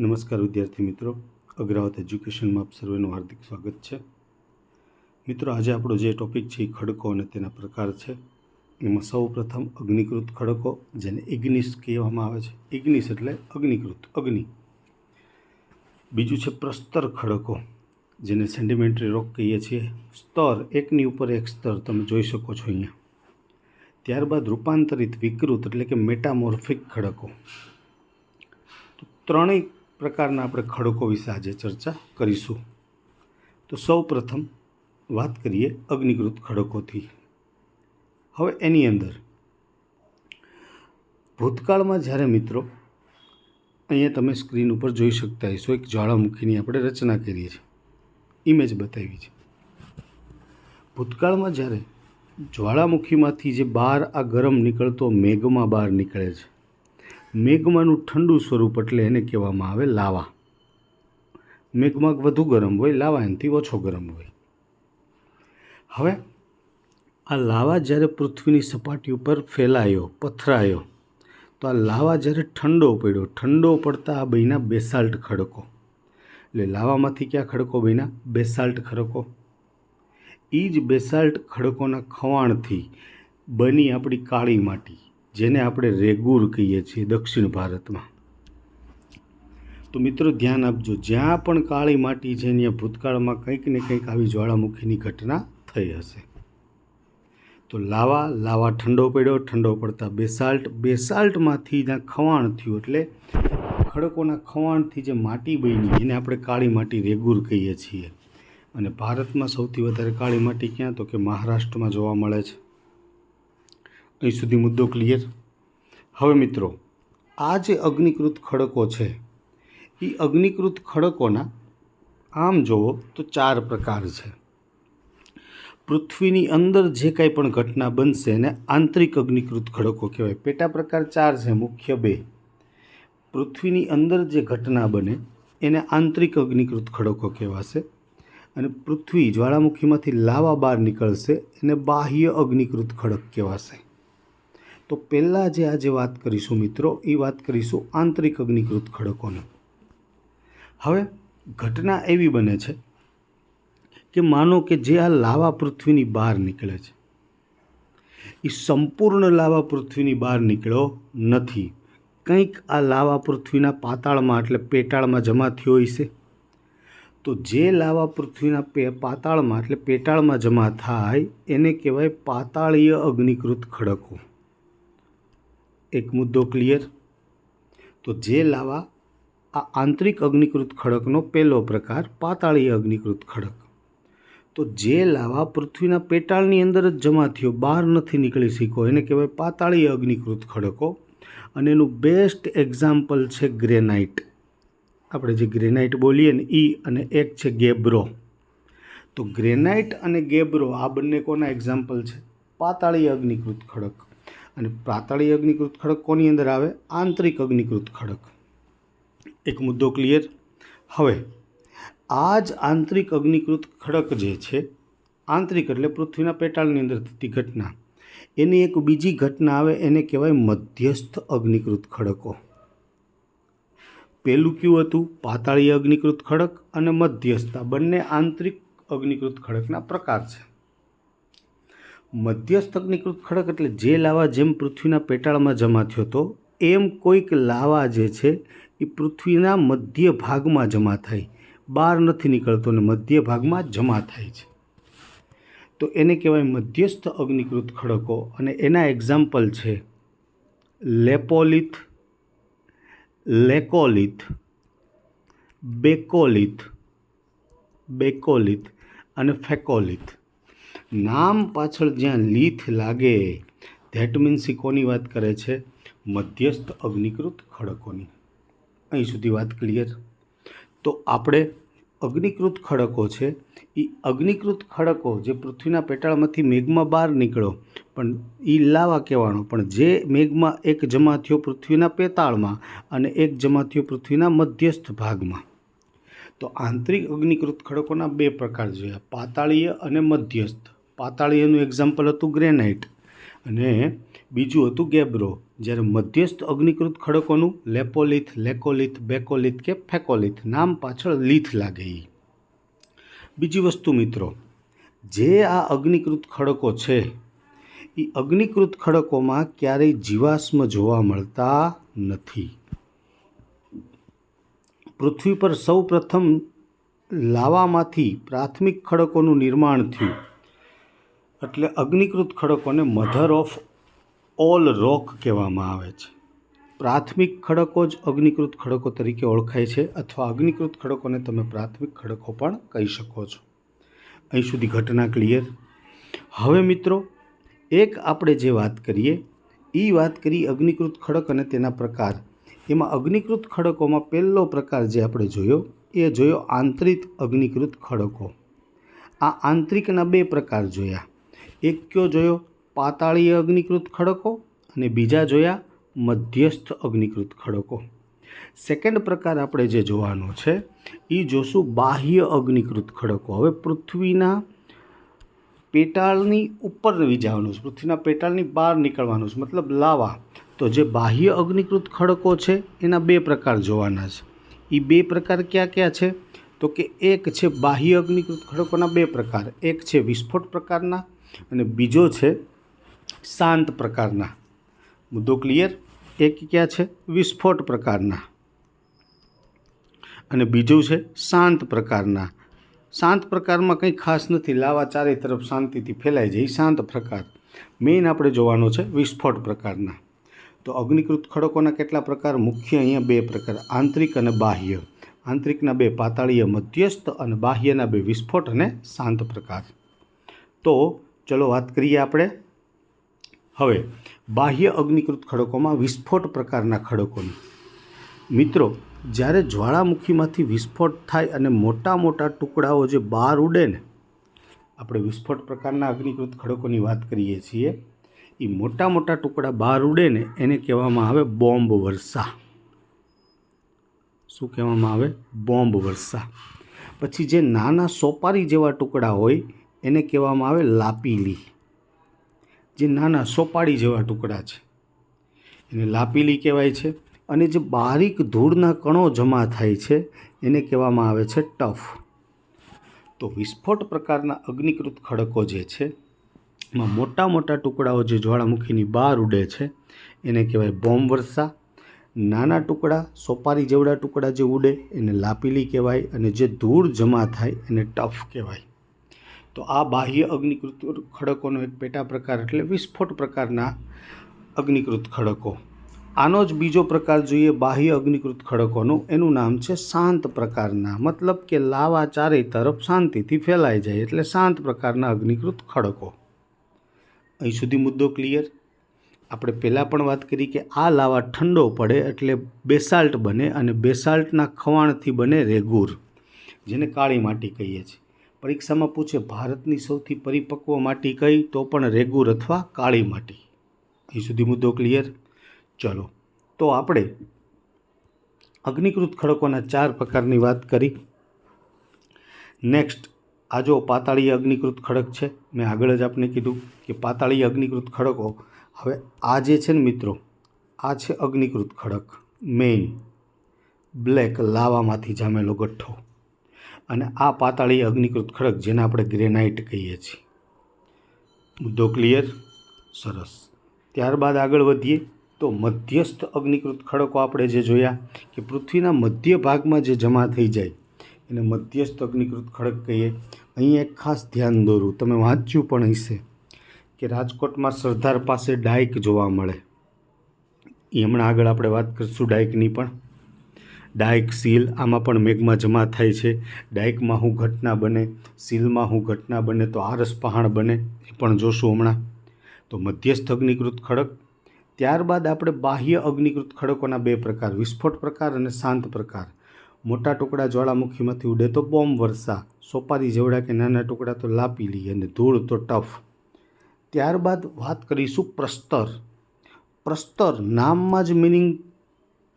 નમસ્કાર વિદ્યાર્થી મિત્રો. અગ્રાવત એજ્યુકેશનમાં આપ સર્વેનું હાર્દિક સ્વાગત છે. મિત્રો, આજે આપણો જે ટોપિક છે એ ખડકો અને તેના પ્રકાર છે. એમાં સૌ પ્રથમ અગ્નિકૃત ખડકો, જેને ઇગ્નિસ કહેવામાં આવે છે. ઇગ્નિસ એટલે અગ્નિકૃત, અગ્નિ. બીજું છે પ્રસ્તર ખડકો, જેને સેન્ટિમેન્ટરી રોક કહીએ છીએ. સ્તર એકની ઉપર એક સ્તર, તમે જોઈ શકો છો અહીંયા. ત્યારબાદ રૂપાંતરિત વિકૃત, એટલે કે મેટામોર્ફિક ખડકો. તો ત્રણેય પ્રકારના આપણે ખડકો વિશે આજે ચર્ચા કરીશું. તો સૌ પ્રથમ વાત કરીએ અગ્નિકૃત ખડકોથી. હવે એની અંદર ભૂતકાળમાં જ્યારે મિત્રો અહીંયા તમે સ્ક્રીન ઉપર જોઈ શકતા હશો, એક જ્વાળામુખીની આપણે રચના કરીએ છીએ. ઇમેજ બતાવી છે. ભૂતકાળમાં જ્યારે જ્વાળામુખીમાંથી જે બહાર આ ગરમ નીકળતો મેઘમાં બહાર નીકળે છે મેઘમાનું ઠંડુ સ્વરૂપ એટલે એને કહેવામાં આવે લાવા. મેઘમાં વધુ ગરમ હોય, લાવા એનાથી ઓછો ગરમ હોય. હવે આ લાવા જ્યારે પૃથ્વીની સપાટી ઉપર ફેલાયો, પથરાયો, તો આ લાવા જ્યારે ઠંડો પડ્યો, ઠંડો પડતા આ બન્યા બેસાલ્ટ ખડકો. એટલે લાવામાંથી ક્યાં ખડકો બન્યા? બેસાલ્ટ ખડકો. એ જ બેસાલ્ટ ખડકોના ખવાણથી બની આપણી કાળી માટી. જેને આપણે રેગુર કહીએ છીએ દક્ષિણ ભારતમાં. તો મિત્રો ધ્યાન આપજો, જ્યાં પણ કાળી માટી છે ત્યાં ભૂતકાળમાં કંઈક ને કંઈક આવી જ્વાળામુખીની ઘટના થઈ હશે. તો લાવા લાવા ઠંડો પડ્યો, ઠંડો પડતા બેસાલ્ટ, બેસાલ્ટમાંથી જ્યાં ખવાણ થયું એટલે ખડકોના ખવાણથી જે માટી બની, એને આપણે કાળી માટી રેગુર કહીએ છીએ. અને ભારતમાં સૌથી વધારે કાળી માટી ક્યાં? તો કે મહારાષ્ટ્રમાં જોવા મળે છે. અહીં સુધી મુદ્દો ક્લિયર? હવે મિત્રો, આ જે અગ્નિકૃત ખડકો છે, એ અગ્નિકૃત ખડકોના, આમ જુઓ તો ચાર પ્રકાર છે. પૃથ્વીની અંદર જે કાંઈ પણ ઘટના બનશે એને આંતરિક અગ્નિકૃત ખડકો કહેવાય. પેટા પ્રકાર ચાર છે, મુખ્ય બે. પૃથ્વીની અંદર જે ઘટના બને એને આંતરિક અગ્નિકૃત ખડકો કહેવાશે અને પૃથ્વી જ્વાળામુખીમાંથી લાવા બહાર નીકળશે એને બાહ્ય અગ્નિકૃત ખડક કહેવાશે. તો પહેલાં જે આજે વાત કરીશું મિત્રો, એ વાત કરીશું આંતરિક અગ્નિકૃત ખડકોની. હવે ઘટના એવી બને છે કે માનો કે જે આ લાવા પૃથ્વીની બહાર નીકળે છે. એ સંપૂર્ણ લાવા પૃથ્વીની બહાર નીકળ્યો નથી. કંઈક આ લાવા પૃથ્વીના પાતાળમાં એટલે પેટાળમાં જમા થયો હશે. તો જે લાવા પૃથ્વીના પે, પાતાળમાં એટલે પેટાળમાં જમા થાય, એને કહેવાય પાતાળીય અગ્નિકૃત ખડકો. એક મુદ્દો ક્લિયર તો જે લાવા આ આંતરિક અગ્નિકૃત ખડકનો પહેલો પ્રકાર પાતાળીય અગ્નિકૃત ખડક. તો જે લાવા પૃથ્વીના પેટાળની અંદર જ જમા થયો, બહાર નથી નીકળી શીખો એને કહેવાય પાતાળીય અગ્નિકૃત ખડકો. અને એનું બેસ્ટ એક્ઝામ્પલ છે ગ્રેનાઇટ આપણે જે ગ્રેનાઇટ બોલીએ ને એ અને એક છે ગેબ્રો. તો ગ્રેનાઇટ અને ગેબ્રો, આ બંને કોના એક્ઝામ્પલ છે? પાતાળીય અગ્નિકૃત ખડક. અને પાતાળીય અગ્નિકૃત ખડક કોની અંદર આવે? આંતરિક અગ્નિકૃત ખડક. એક મુદ્દો ક્લિયર હવે આ જ આંતરિક અગ્નિકૃત ખડક જે છે, આંતરિક એટલે પૃથ્વીના પેટાળની અંદર થતી ઘટના. એની એક બીજી ઘટના આવે, એને કહેવાય મધ્યસ્થ અગ્નિકૃત ખડકો. પહેલું કયું હતું? પાતાળી અગ્નિકૃત ખડક અને મધ્યસ્થ. બંને આંતરિક અગ્નિકૃત ખડકના પ્રકાર છે. મધ્યસ્થ અગ્નિકૃત ખડક એટલે જે લાવા જેમ પૃથ્વીના પેટાળમાં જમા થયો હતો, એમ કોઈક લાવા જે છે એ પૃથ્વીના મધ્ય ભાગમાં જમા થાય. બહાર નથી નીકળતો ને મધ્ય ભાગમાં જમા થાય છે. તો એને કહેવાય મધ્યસ્થ અગ્નિકૃત ખડકો અને એના એક્ઝામ્પલ છે લેપોલિથ, લેકોલિથ, બેકોલિથ બેકોલિથ અને ફેકોલિથ. નામ પાછળ જ્યાં લીથ લાગે ધેટ મીન્સ એ કોની વાત કરે છે? મધ્યસ્થ અગ્નિકૃત ખડકોની. અહીં સુધી વાત ક્લિયર તો આપણે અગ્નિકૃત ખડકો છે એ અગ્નિકૃત ખડકો જે પૃથ્વીના પેટાળમાંથી મેઘમાં બહાર નીકળો પણ એ લાવા કહેવાનો, પણ જે મેઘમાં એક જમા થયો પૃથ્વીના પેતાળમાં અને એક જમા થયો પૃથ્વીના મધ્યસ્થ ભાગમાં. તો આંતરિક અગ્નિકૃત ખડકોના બે પ્રકાર જોયા પાતાળીય અને મધ્યસ્થ. પાતાળીયનું એક્ઝામ્પલ હતું ગ્રેનાઇટ અને બીજું હતું ગેબ્રો જ્યારે મધ્યસ્થ અગ્નિકૃત ખડકોનું લેપોલિથ, લેકોલિથ, બેકોલિથ કે ફેકોલિથ નામ પાછળ લીથ લાગે બીજી વસ્તુ મિત્રો, જે આ અગ્નિકૃત ખડકો છે એ અગ્નિકૃત ખડકોમાં ક્યારેય જીવાશ્મ જોવા મળતા નથી. પૃથ્વી પર સૌ પ્રથમ લાવામાંથી પ્રાથમિક ખડકોનું નિર્માણ થયું. એટલે અગ્નિકૃત ખડકોને મધર ઓફ ઓલ રોક કહેવામાં આવે છે. પ્રાથમિક ખડકો જ અગ્નિકૃત ખડકો તરીકે ઓળખાય છે અથવા અગ્નિકૃત ખડકોને તમે પ્રાથમિક ખડકો પણ કહી શકો છો. અહીં સુધી ઘટના ક્લિયર હવે મિત્રો, એક આપણે જે વાત કરીએ એ વાત કરી અગ્નિકૃત ખડક અને તેના પ્રકાર. એમાં અગ્નિકૃત ખડકોમાં પહેલો પ્રકાર જે આપણે જોયો, એ જોયો આંતરિક અગ્નિકૃત ખડકો. આ આંતરિકના બે પ્રકાર જોયા. એક કયો જોયો? પાતાળીય અગ્નિકૃત ખડકો અને બીજા જોયા મધ્યસ્થ અગ્નિકૃત ખડકો. સેકન્ડ પ્રકાર આપણે જે જોવાનો છે એ જોશું બાહ્ય અગ્નિકૃત ખડકો. હવે પૃથ્વીના પેટાળની ઉપર વીજાવાનું છે. પૃથ્વીના પેટાળની બહાર નીકળવાનું છે. મતલબ લાવા. તો જે બાહ્ય અગ્નિકૃત ખડકો છે, એના બે પ્રકાર જોવાના છે. એ બે પ્રકાર ક્યાં ક્યાં છે? તો કે એક છે બાહ્ય અગ્નિકૃત ખડકોના બે પ્રકાર. એક છે વિસ્ફોટ પ્રકારના અને બીજો છે શાંત પ્રકારના. મુદ્દો ક્લિયર એક ક્યાં છે? વિસ્ફોટ પ્રકારના. અને બીજું છે શાંત પ્રકારના. શાંત પ્રકારમાં કંઈ ખાસ નથી. લાવા ચારે તરફ શાંતિથી ફેલાઈ જાય એ શાંત પ્રકાર. મેઇન આપણે જોવાનો છે વિસ્ફોટ પ્રકારના. તો અગ્નિકૃત ખડકોના કેટલા પ્રકાર? મુખ્ય અહીંયા બે પ્રકાર, આંતરિક અને બાહ્ય. આંતરિકના બે પાતાળીય મધ્યસ્થ અને બાહ્યના બે વિસ્ફોટ અને શાંત પ્રકાર. તો ચલો વાત કરીએ આપણે. હવે, બાહ્ય અગ્નિકૃત ખડકોમાં વિસ્ફોટ પ્રકારના ખડકોની. મિત્રો, જ્યારે જ્વાળામુખીમાંથી વિસ્ફોટ થાય અને મોટા મોટા ટુકડાઓ જે બહાર ઉડે ને, આપણે વિસ્ફોટ પ્રકારના અગ્નિકૃત ખડકોની વાત કરીએ છીએ, એ મોટા મોટા ટુકડા બહાર ઉડે ને, એને કહેવામાં આવે બોમ્બ વર્ષા શું કહેવામાં આવે? બોમ્બ વર્ષા પછી જે નાના સોપારી જેવા ટુકડા હોય એને કહેવામાં આવે લાપીલી, જે નાના સોપાળી જેવા ટુકડા છે. એને લાપીલી કહેવાય છે અને જે બારીક ધૂળના કણો જમા થાય છે, એને કહેવામાં આવે છે ટફ. તો વિસ્ફોટ પ્રકારના અગ્નિકૃત ખડકો જે છે, એમાં મોટા મોટા ટુકડાઓ જે જ્વાળામુખીની બહાર ઉડે છે, એને કહેવાય બોમ્બ વર્ષા નાના ટુકડા, સોપારી જેવડા ટુકડા જે ઉડે, એને લાપીલી કહેવાય અને જે ધૂળ જમા થાય, એને ટફ કહેવાય. તો આ બાહ્ય અગ્નિકૃત ખડકોનો એક પેટા પ્રકાર એટલે વિસ્ફોટ પ્રકારના અગ્નિકૃત ખડકો. આનો જ બીજો પ્રકાર જોઈએ બાહ્ય અગ્નિકૃત ખડકોનું. એનું નામ છે શાંત પ્રકારના. મતલબ કે લાવા ચારે તરફ શાંતિથી ફેલાઈ જાય એટલે શાંત પ્રકારના અગ્નિકૃત ખડકો. અહીં સુધી મુદ્દો ક્લિયર આપણે પહેલાં પણ વાત કરી કે આ લાવા ઠંડો પડે એટલે બેસાલ્ટ બને અને બેસાલ્ટના ખવાણથી બને રેગુર, જેને કાળી માટી કહીએ છીએ. પરીક્ષામાં પૂછે, ભારતની સૌથી પરિપક્વ માટી કઈ? તો પણ, રેગુર અથવા કાળી માટી. અહીં સુધી મુદ્દો ક્લિયર ચલો, તો આપણે અગ્નિકૃત ખડકોના ચાર પ્રકારની વાત કરી. નેક્સ્ટ આ જો પાતાળીય અગ્નિકૃત ખડક છે, મેં આગળ જ આપને કીધું કે પાતાળીય અગ્નિકૃત ખડકો હવે આ જે છે ને મિત્રો, આ છે અગ્નિકૃત ખડક મેઇન બ્લેક લાવામાંથી જામેલો ગઠ્ઠો. અને આ પાતાળીય અગ્નિકૃત ખડક જેને આપણે ગ્રેનાઇટ કહીએ છીએ. મુદ્દો ક્લિયર સરસ. ત્યારબાદ આગળ વધીએ તો મધ્યસ્થ અગ્નિકૃત ખડકો આપણે જે જોયા કે પૃથ્વીના મધ્ય ભાગમાં જે જમા થઈ જાય એને મધ્યસ્થ અગ્નિકૃત ખડક કહીએ. અહીં એક ખાસ ધ્યાન દોરું તમે વાંચ્યું પણ હશે કે રાજકોટમાં સરદાર પાસે ડાયક જોવા મળે. એ હમણાં આગળ આપણે વાત કરીશું ડાયકની પણ. ડાયક સીલ આમાં પણ મેઘમાં જમા થાય છે. ડાયકમાં હું ઘટના બને, સીલમાં હું ઘટના બને તો આરસ પહાણ બને, એ પણ જોશું હમણાં. તો મધ્યસ્થ અગ્નિકૃત ખડક. ત્યારબાદ આપણે બાહ્ય અગ્નિકૃત ખડકોના બે પ્રકાર, વિસ્ફોટ પ્રકાર અને શાંત પ્રકાર. મોટા ટુકડા જ્વાળામુખીમાંથી ઉડે તો બોમ્બ વર્ષા સોપારી જેવડા કે નાના ટુકડા તો લાપી લઈએ અને ધૂળ તો ટફ. ત્યારબાદ વાત કરીશું પ્રસ્તર. પ્રસ્તર નામમાં જ મિનિંગ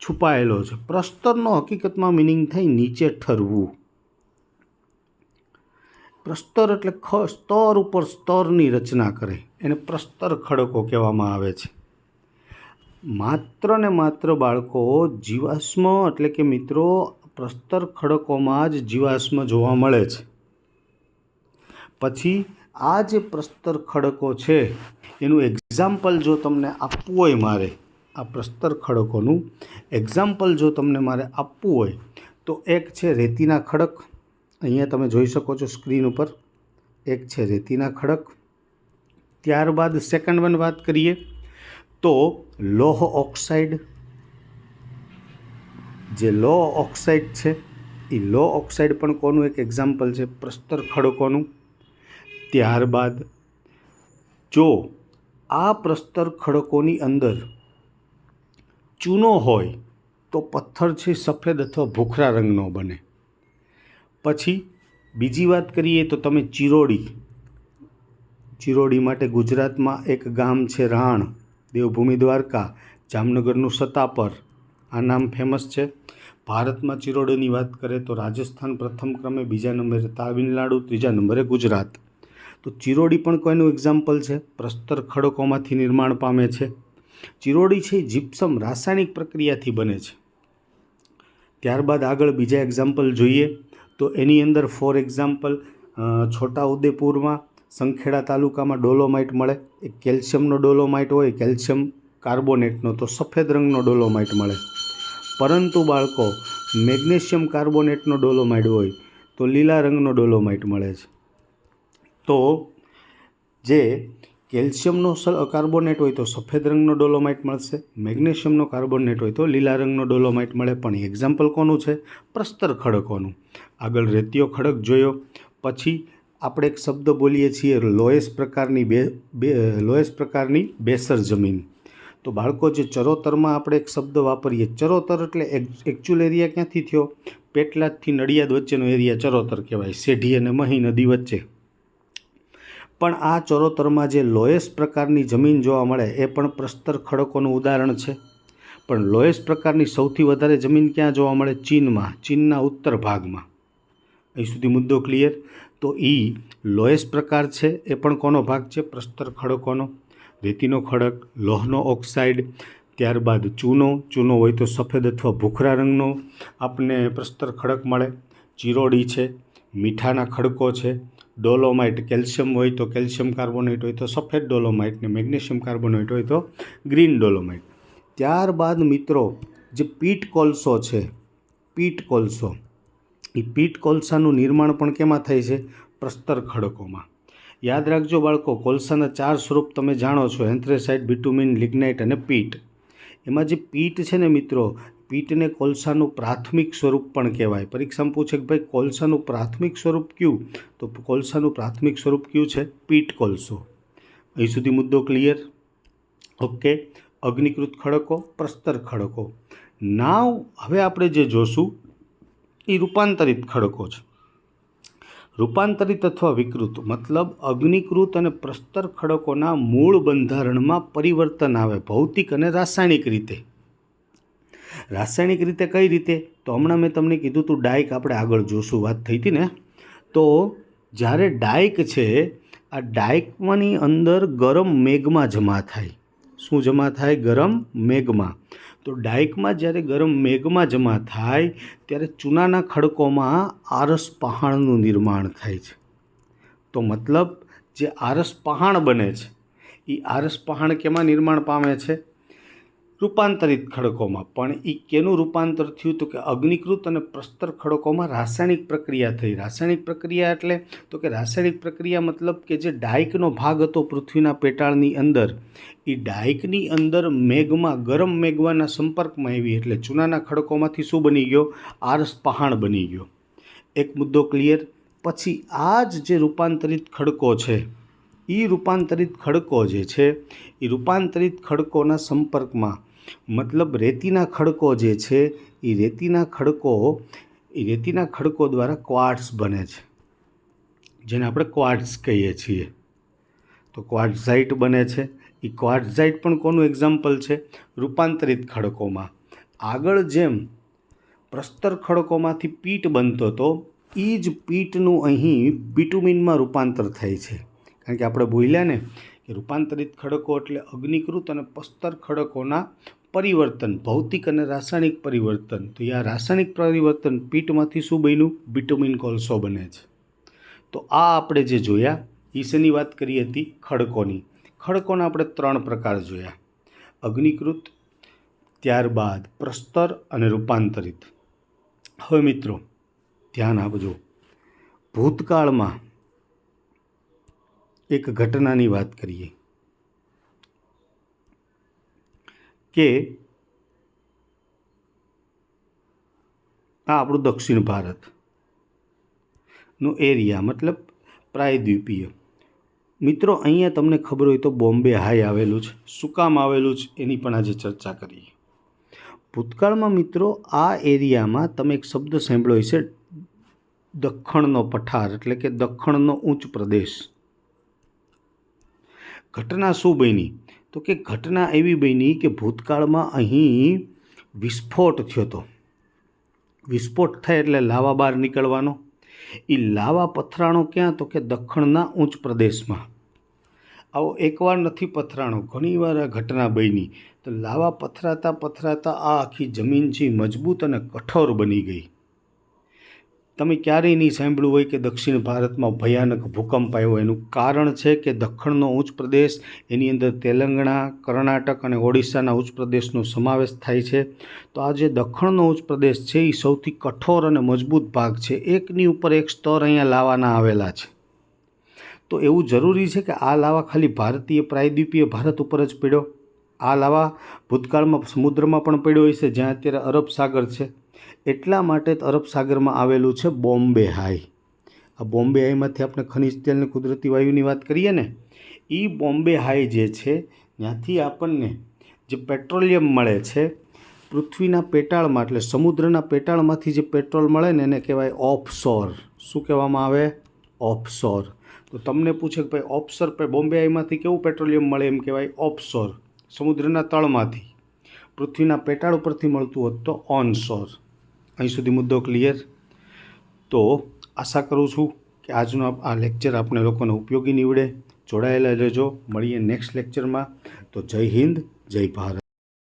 છુપાયેલો છે. પ્રસ્તરનો હકીકતમાં મિનિંગ થાય નીચે ઠરવું. પ્રસ્તર એટલે ખ, સ્તર ઉપર સ્તરની રચના કરે. એને પ્રસ્તર ખડકો કહેવામાં આવે છે. માત્ર ને માત્ર બાળકો જીવાશ્મ એટલે કે મિત્રો, પ્રસ્તર ખડકોમાં જ જીવાશ્મ જોવા મળે છે. પછી આ જે પ્રસ્તર ખડકો છે, એનું એક્ઝામ્પલ જો તમને આપવું હોય મારે આ પ્રસ્તર ખડકોનું એક્ઝામ્પલ જો તમને મારે આપવું હોય, તો એક છે રેતીના ખડક. અહીંયા તમે જોઈ શકો છો સ્ક્રીન ઉપર. એક છે રેતીના ખડક. ત્યારબાદ સેકન્ડ વન વાત કરીએ, તો લોહ ઓક્સાઇડ જે લો ઓક્સાઇડ છે એ લો ઓક્સાઇડ પણ કોનું એક એક્ઝામ્પલ છે? પ્રસ્તર ખડકોનું. ત્યારબાદ જો આ પ્રસ્તર ખડકોની અંદર ચૂનો હોય તો પથ્થર છે સફેદ અથવા ભૂખરા રંગનો બને. પછી બીજી વાત કરીએ તો તમે ચિરોડી. ચિરોડી માટે ગુજરાતમાં એક ગામ છે રાણ, દેવભૂમિ દ્વારકા, જામનગરનું સતાપર આ નામ ફેમસ છે. ભારતમાં ચિરોડીની વાત કરીએ તો રાજસ્થાન પ્રથમ ક્રમે, બીજા નંબરે તામિલનાડુ, ત્રીજા નંબરે ગુજરાત. તો ચિરોડી પણ કોઈનું એક્ઝામ્પલ છે? પ્રસ્તર ખડકોમાંથી નિર્માણ પામે છે. ચિરોડી છે જીપ્સમ રાસાયણિક પ્રક્રિયાથી બને છે. ત્યારબાદ આગળ બીજા એક્ઝામ્પલ જોઈએ તો એની અંદર ફોર એક્ઝામ્પલ છોટા ઉદેપુરમાં સંખેડા તાલુકામાં ડોલોમાઇટ મળે. એ કેલ્શિયમનો ડોલોમાઇટ હોય, કેલ્શિયમ કાર્બોનેટનો, તો સફેદ રંગનો ડોલોમાઇટ મળે. પરંતુ બાળકો, મેગ્નેશિયમ કાર્બોનેટનો ડોલોમાઇટ હોય, તો લીલા રંગનો ડોલોમાઇટ મળે છે. તો જે કેલ્શિયમનો કાર્બોનેટ હોય તો સફેદ રંગનો ડોલોમાઇટ મળશે, મેગ્નેશિયમનો કાર્બોનેટ હોય તો લીલા રંગનો ડોલોમાઇટ મળે. પણ એક્ઝામ્પલ કોનું છે? પ્રસ્તર ખડકોનું. આગળ રેતીયો ખડક જોયો. પછી આપણે એક શબ્દ બોલીએ છીએ, લોએસ પ્રકારની બે બે, લોએસ પ્રકારની બેસર જમીન. તો બાળકો, જે ચરોતરમાં આપણે એક શબ્દ વાપરીએ, ચરોતર એટલે એકચ્યુઅલ એરિયા ક્યાંથી થયો? પેટલાદથી નડિયાદ વચ્ચેનો એરિયા ચરોતર કહેવાય, શેઢી અને મહી નદી વચ્ચે. પણ આ ચરોતરમાં જે લોએસ પ્રકારની જમીન જોવા મળે, એ પણ પ્રસ્તર ખડકોનું ઉદાહરણ છે. પણ લોએસ પ્રકારની સૌથી વધારે જમીન ક્યાં જોવા મળે? ચીનમાં, ચીનના ઉત્તર ભાગમાં. અહીં સુધી મુદ્દો ક્લિયર તો એ લોએસ પ્રકાર છે, એ પણ કોનો ભાગ છે? પ્રસ્તર ખડકોનો. રેતીનો ખડક, લોહનો ઓક્સાઇડ, ત્યારબાદ ચૂનો. ચૂનો હોય તો સફેદ અથવા ભૂખરા રંગનો. આપણને પ્રસ્તર ખડક મળે. ચીરોડી છે, મીઠાના ખડકો છે. ડોલોમાઇટ કેલ્શિયમ હોય તો કેલ્શિયમ કાર્બોનેટ હોય તો સફેદ ડોલોમાઇટ ને મેગ્નેશિયમ કાર્બોનેટ હોય તો ગ્રીન ડોલોમાઇટ. ત્યારબાદ મિત્રો, જે પીટ કોલસો છે, પીટ કોલસો, એ પીટ કોલસાનું નિર્માણ પણ કેમાં થાય છે? પ્રસ્તર ખડકોમાં. યાદ રાખજો બાળકો, કોલસાના ચાર સ્વરૂપ તમે જાણો છો એન્થ્રેસાઇટ બિટુમિન, લિગ્નાઇટ અને પીટ. એમાં જે પીટ છે ને મિત્રો પીટને કોલસાનું પ્રાથમિક સ્વરૂપ પણ કહેવાય. પરીક્ષામાં પૂછે કે ભાઈ, કોલસાનું પ્રાથમિક સ્વરૂપ કયું? તો કોલસાનું પ્રાથમિક સ્વરૂપ કયું છે? પીટ કોલસો. અહીં સુધી મુદ્દો ક્લિયર? ઓકે. અગ્નિકૃત ખડકો, પ્રસ્તર ખડકો. નાવ હવે આપણે જે જોશું એ રૂપાંતરિત ખડકો છે. રૂપાંતરિત અથવા વિકૃત મતલબ અગ્નિકૃત અને પ્રસ્તર ખડકોના મૂળ બંધારણમાં પરિવર્તન આવે ભૌતિક અને રાસાયણિક રીતે. રાસાયણિક રીતે કઈ રીતે? તો હમણાં મેં તમને કીધું હતું ડાયક આપણે આગળ જોશું વાત થઈ હતી ને? તો જ્યારે ડાયક છે, આ ડાયકમાંની અંદર ગરમ મેઘમાં જમા થાય. શું જમા થાય? ગરમ મેઘમાં. તો ડાયકમાં જ્યારે ગરમ મેઘમાં જમા થાય, ત્યારે ચૂનાના ખડકોમાં આરસ પહાણનું નિર્માણ થાય છે. તો મતલબ, જે આરસ પહાણ બને છે એ આરસ પહાણ કેમાં નિર્માણ પામે છે? રૂપાંતરિત ખડકોમાં. પણ એ કેનું રૂપાંતર થયું તો કે અગ્નિકૃત અને પ્રસ્તર ખડકોમાં રાસાયણિક પ્રક્રિયા થઈ. રાસાયણિક પ્રક્રિયા એટલે તો કે રાસાયણિક પ્રક્રિયા મતલબ કે જે ડાયકનો ભાગ હતો પૃથ્વીના પેટાળની અંદર. એ ડાયકની અંદર મેઘમાં ગરમ મેઘવાના સંપર્કમાં આવી એટલે ચૂનાના ખડકોમાંથી શું બની ગયો? આરસ પહાણ બની ગયો. એક મુદ્દો ક્લિયર? પછી આ જ જે રૂપાંતરિત ખડકો છે એ રૂપાંતરિત ખડકો જે છે એ રૂપાંતરિત ખડકોના સંપર્કમાં મતલબ રેતીના ખડકો જે છે એ રેતીના ખડકો એ રેતીના ખડકો દ્વારા ક્વાર્ટ્સ બને છે. જેને આપણે ક્વાર્ટ્સ કહીએ છીએ. તો ક્વાર્ટઝાઇટ બને છે. એ ક્વાર્ટઝાઇટ પણ કોનું એક્ઝામ્પલ છે? રૂપાંતરિત ખડકોમાં. આગળ જેમ પ્રસ્તર ખડકોમાંથી પીટ બનતો હતો એ જ પીટનું અહીં બિટુમિનમાં રૂપાંતર થાય છે. કારણ કે આપણે બોલ્યા ને કે રૂપાંતરિત ખડકો એટલે અગ્નિકૃત અને પસ્તર ખડકોના પરિવર્તન, ભૌતિક અને રાસાયણિક પરિવર્તન. તો આ રાસાયણિક પરિવર્તન પીટમાંથી શું બન્યું? બિટોમિન કોલસો બને છે. તો આ આપણે જે જોયા એ શેની વાત કરી હતી? ખડકોની. ખડકોના આપણે ત્રણ પ્રકાર જોયા. અગ્નિકૃત, ત્યારબાદ પ્રસ્તર અને રૂપાંતરિત. હવે મિત્રો, ધ્યાન આપજો. ભૂતકાળમાં એક ઘટનાની વાત કરીએ. કે આ આપણું દક્ષિણ ભારતનું એરિયા મતલબ પ્રાયદ્વીપીય. મિત્રો, અહીંયા તમને ખબર હોય તો બોમ્બે હાઈ આવેલું છે, શું કામ આવેલું છે એની પણ આજે ચર્ચા કરીએ. ભૂતકાળમાં મિત્રો, આ એરિયામાં તમે એક શબ્દ સાંભળ્યો હશે, દખ્ખણનો પઠાર, એટલે કે દખ્ખણનો ઉચ્ચ પ્રદેશ. ઘટના શું બની? તો કે ઘટના એવી બની કે ભૂતકાળમાં અહીં વિસ્ફોટ થયો હતો. વિસ્ફોટ થાય એટલે લાવા બહાર નીકળવાનો. એ લાવા પથરાણો ક્યાં? તો કે દખ્ખણના ઉચ્ચ પ્રદેશમાં. આવો એકવાર નથી પથરાણો, ઘણીવાર આ ઘટના બની. તો લાવા પથરાતા પથરાતા આ આખી જમીન છે મજબૂત અને કઠોર બની ગઈ. તમે ક્યારેય નહીં સાંભળ્યું હોય કે દક્ષિણ ભારતમાં ભયાનક ભૂકંપ આવ્યો. એનું કારણ છે કે દખણનો ઉચ્ચ પ્રદેશ, એની અંદર તેલંગણા, કર્ણાટક અને ઓડિશાના ઉચ્ચ પ્રદેશનો સમાવેશ થાય છે. તો આ જે દખણનો ઉચ્ચ પ્રદેશ છે એ સૌથી કઠોર અને મજબૂત ભાગ છે. એકની ઉપર એક સ્તર અહીંયા લાવાના આવેલા છે. તો એવું જરૂરી છે કે આ લાવા ખાલી ભારતીય પ્રાયદ્વીપીય ભારત ઉપર જ પડ્યો? આ લાવા ભૂતકાળમાં સમુદ્રમાં પણ પડ્યો હોય છે જ્યાં અત્યારે અરબ સાગર છે. એટલા માટે અરબ સાગરમાં આવેલું છે બોમ્બે હાઈ. આ બોમ્બે હાઈમાંથી આપણે ખનિજ તેલની કુદરતી વાયુની વાત કરીએ ને એ બોમ્બે હાઈ જે છે, ત્યાંથી આપણને જે પેટ્રોલિયમ મળે છે, પૃથ્વીના પેટાળમાં, એટલે સમુદ્રના પેટાળમાંથી જે પેટ્રોલ મળે ને, એને કહેવાય ઓફશોર. શું કહેવામાં આવે? ઓફશોર. તો તમને પૂછે કે ભાઈ, ઓફશોર પે બોમ્બે હાઈમાંથી કેવું પેટ્રોલિયમ મળે? એમ કહેવાય ઓફશોર. સમુદ્રના તળમાંથી. પૃથ્વીના પેટાળ ઉપરથી મળતું હોત તો ઓનશોર. અહીં સુધી મુદ્દો ક્લિયર તો આશા કરું છું કે આજનો આ લેક્ચર આપણે લોકોને ઉપયોગી નીવડે. જોડાયેલા રહેજો. મળીએ નેક્સ્ટ લેક્ચરમાં તો જય હિન્દ, જય ભારત.